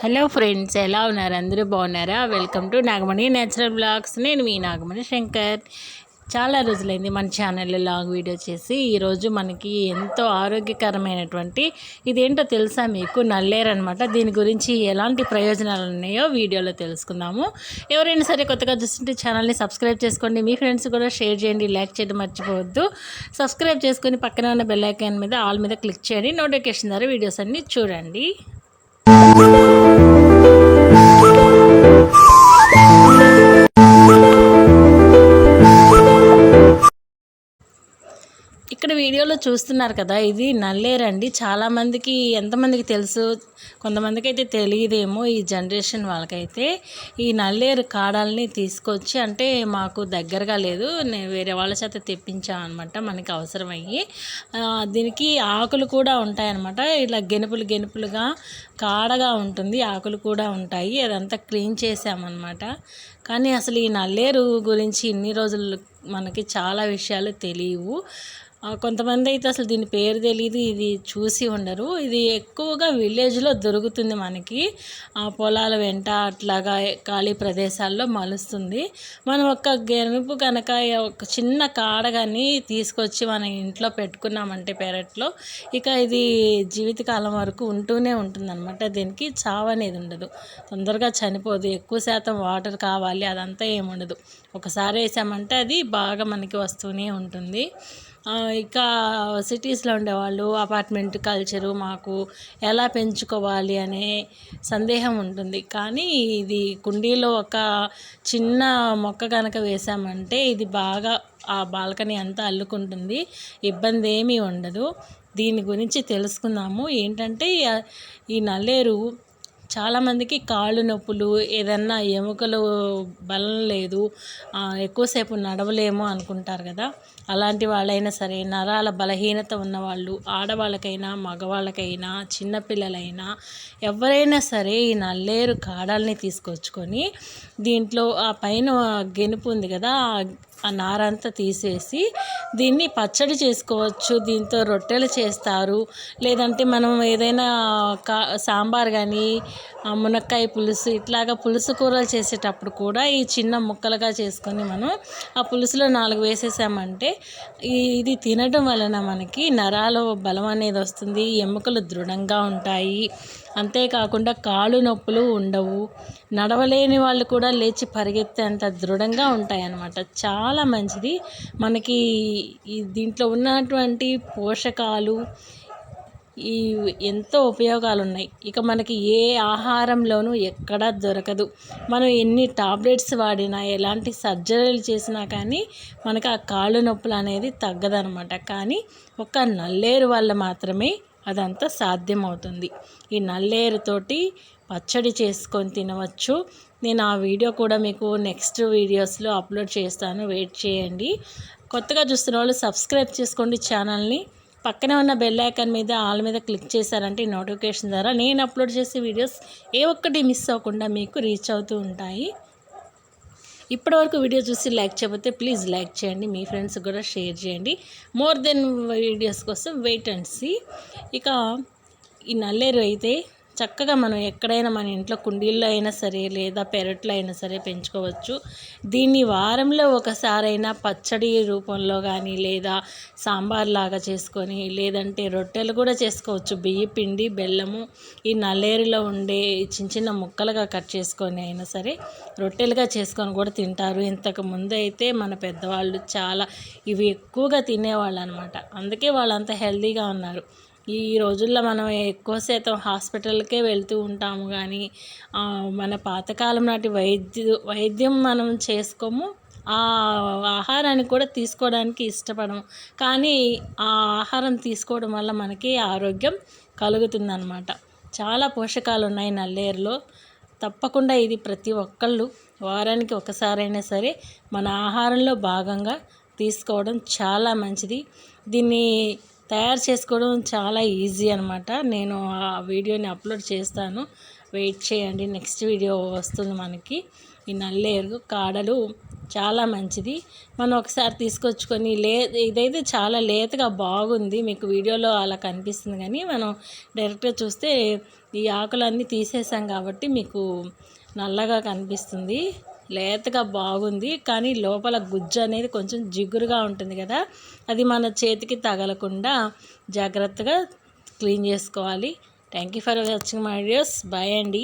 Hello friends ఎలా ఉన్నారు? అందరూ బాగున్నారా? Welcome to Nagamani natural blogs. నేను మీ నాగమణి శంకర్. చాలా రోజులైంది మన ఛానల్లో లాంగ్ వీడియో చేసి. ఈరోజు మనకి ఎంతో ఆరోగ్యకరమైనటువంటి ఇదేంటో తెలుసా మీకు? నల్లేరు అనమాట దీని గురించి ఎలాంటి ప్రయోజనాలు ఉన్నాయో వీడియోలో తెలుసుకుందాము. ఎవరైనా సరే కొత్తగా చూస్తుంటే ఛానల్ని సబ్స్క్రైబ్ చేసుకోండి. మీ ఫ్రెండ్స్ కూడా షేర్ చేయండి. లైక్ చేయడం మర్చిపోవద్దు. సబ్స్క్రైబ్ చేసుకొని పక్కన ఉన్న బెల్ ఐకాన్ మీద ఆల్ మీద క్లిక్ చేయండి. నోటిఫికేషన్ ద్వారా వీడియోస్ అన్నీ చూడండి. చూస్తున్నారు కదా ఇది నల్లేరండి. చాలామందికి ఎంతమందికి తెలుసు? కొంతమందికి అయితే తెలియదేమో ఈ జనరేషన్ వాళ్ళకైతే. ఈ నల్లేరు కాడల్ని తీసుకొచ్చి అంటే మాకు దగ్గరగా లేదు. నేను వేరే వాళ్ళ చేత తెప్పించాను అనమాట మనకి అవసరమయ్యి. దీనికి ఆకులు కూడా ఉంటాయన్నమాట. ఇలా గెనుపులు గెనుపులుగా కాడగా ఉంటుంది ఆకులు కూడా ఉంటాయి. అదంతా క్లీన్ చేసామన్నమాట కానీ అసలు ఈ నల్లేరు గురించి ఇన్ని రోజులు మనకి చాలా విషయాలు తెలియవు. కొంతమంది అయితే అసలు దీని పేరు తెలియదు ఇది చూసి ఉండరు. ఇది ఎక్కువగా విలేజ్లో దొరుకుతుంది మనకి. ఆ పొలాల వెంట అట్లాగా ఖాళీ ప్రదేశాల్లో మలుస్తుంది. మనం ఒక గెనుపు కనుక ఒక చిన్న కాడ కానీ తీసుకొచ్చి మన ఇంట్లో పెట్టుకున్నామంటే పెరట్లో ఇక ఇది జీవితకాలం వరకు ఉంటూనే ఉంటుందన్నమాట. దీనికి చావు అనేది ఉండదు. తొందరగా చనిపోదు. ఎక్కువ శాతం వాటర్ కావాలి అదంతా ఏముండదు ఒకసారి వేసామంటే అది బాగా మనకి వస్తూనే ఉంటుంది. ఇక సిటీస్లో ఉండేవాళ్ళు అపార్ట్మెంట్ కల్చరు మాకు ఎలా పెంచుకోవాలి అనే సందేహం ఉంటుంది. కానీ ఇది కుండీలో ఒక చిన్న మొక్క కనుక వేసామంటే ఇది బాగా ఆ బాల్కనీ అంతా అల్లుకుంటుంది. ఇబ్బంది ఏమీ ఉండదు. దీని గురించి తెలుసుకుందాము. ఏంటంటే ఈ నల్లేరు చాలామందికి కాళ్ళు నొప్పులు ఏదన్నా ఎముకలు బలం లేదు ఎక్కువసేపు నడవలేము అనుకుంటారు కదా. అలాంటి వాళ్ళైనా సరే నరాల బలహీనత ఉన్నవాళ్ళు ఆడవాళ్ళకైనా మగవాళ్ళకైనా చిన్నపిల్లలైనా ఎవరైనా సరే ఈ నల్లేరు కాడల్ని తీసుకొచ్చుకొని దీంట్లో ఆ పైన గెనుపు ఉంది కదా ఆ- నారంతా తీసేసి దీన్ని పచ్చడి చేసుకోవచ్చు. దీంతో రొట్టెలు చేస్తారు. లేదంటే మనం ఏదైనా కా సాంబార్ కానీ మునక్కాయ పులుసు ఇట్లాగా పులుసు కూరలు చేసేటప్పుడు కూడా ఈ చిన్న ముక్కలుగా చేసుకొని మనం ఆ పులుసులో నాలుగు వేసేసామంటే ఇది తినడం వలన మనకి నరాల బలం అనేది వస్తుంది. ఎముకలు దృఢంగా ఉంటాయి. అంతేకాకుండా కాళ్ళు నొప్పులు ఉండవు. నడవలేని వాళ్ళు కూడా లేచి పరిగెత్తేంత దృఢంగా ఉంటాయన్నమాట. చాలా మంచిది. మనకి ఈ దీంట్లో ఉన్నటువంటి పోషకాలు ఈ ఎంతో ఉపయోగాలు ఉన్నాయి ఇక మనకి ఏ ఆహారంలోనూ ఎక్కడా దొరకదు. మనం ఎన్ని టాబ్లెట్స్ వాడినా ఎలాంటి సర్జరీలు చేసినా కానీ మనకు ఆ కాళ్ళు నొప్పులు అనేది తగ్గదనమాట కానీ ఒక నల్లేరు వల్ల మాత్రమే అదంతా సాధ్యమవుతుంది. ఈ నల్లేరుతోటి పచ్చడి చేసుకొని తినవచ్చు. నేను ఆ వీడియో కూడా మీకు నెక్స్ట్ వీడియోస్లో అప్లోడ్ చేస్తాను. వెయిట్ చేయండి. కొత్తగా చూస్తున్న వాళ్ళు సబ్స్క్రైబ్ చేసుకోండి ఛానల్ని. పక్కనే ఉన్న బెల్ ఐకాన్ మీద ఆల్ మీద క్లిక్ చేశారంటే ఈ నోటిఫికేషన్ ద్వారా నేను అప్లోడ్ చేసే వీడియోస్ ఏ ఒక్కటి మిస్ అవ్వకుండా మీకు రీచ్ అవుతూ ఉంటాయి. ఇప్పటివరకు వీడియో చూసి లైక్ చేయకపోతే ప్లీజ్ లైక్ చేయండి మీ ఫ్రెండ్స్ కూడా షేర్ చేయండి. మోర్ దెన్ వీడియోస్ కోసం వెయిట్ అండ్ సీ. ఇక ఈ నల్లేరు అయితే చక్కగా మనం ఎక్కడైనా మన ఇంట్లో కుండీల్లో అయినా సరే లేదా పెరట్లో అయినా సరే పెంచుకోవచ్చు. దీన్ని వారంలో ఒకసారైనా పచ్చడి రూపంలో కానీ లేదా సాంబార్ లాగా చేసుకొని లేదంటే రొట్టెలు కూడా చేసుకోవచ్చు. బియ్య పిండి బెల్లము ఈ నల్లేరులో ఉండే చిన్న చిన్న ముక్కలుగా కట్ చేసుకొని అయినా సరే రొట్టెలుగా చేసుకొని కూడా తింటారు. ఇంతకు ముందు అయితే మన పెద్దవాళ్ళు చాలా ఇవి ఎక్కువగా తినేవాళ్ళు అనమాట అందుకే వాళ్ళంతా హెల్తీగా ఉన్నారు. ఈ రోజుల్లో మనం ఎక్కువ శాతం హాస్పిటల్కే వెళ్తూ ఉంటాము కానీ మన పాతకాలం నాటి వైద్యు వైద్యం మనం చేసుకోము. ఆ ఆహారాన్ని కూడా తీసుకోవడానికి ఇష్టపడము. కానీ ఆ ఆహారం తీసుకోవడం వల్ల మనకి ఆరోగ్యం కలుగుతుందన్నమాట. చాలా పోషకాలు ఉన్నాయి నల్లేరులో. తప్పకుండా ఇది ప్రతి ఒక్కళ్ళు వారానికి ఒకసారైనా సరే మన ఆహారంలో భాగంగా తీసుకోవడం చాలా మంచిది. దీన్ని తయారు చేసుకోవడం చాలా ఈజీ అనమాట నేను ఆ వీడియోని అప్లోడ్ చేస్తాను. వెయిట్ చేయండి. నెక్స్ట్ వీడియో వస్తుంది మనకి. ఈ నల్లేరు కాడలు చాలా మంచిది. మనం ఒకసారి తీసుకొచ్చుకొని లే ఇదైతే చాలా లేతగా బాగుంది. మీకు వీడియోలో అలా కనిపిస్తుంది కానీ మనం డైరెక్ట్గా చూస్తే ఈ ఆకులన్నీ తీసేసాం కాబట్టి మీకు నల్లగా కనిపిస్తుంది. లేతగా బాగుంది కానీ లోపల గుజ్జు అనేది కొంచెం జిగురుగా ఉంటుంది కదా. అది మన చేతికి తగలకుండా జాగ్రత్తగా క్లీన్ చేసుకోవాలి. Thank you for watching my videos bye అండి.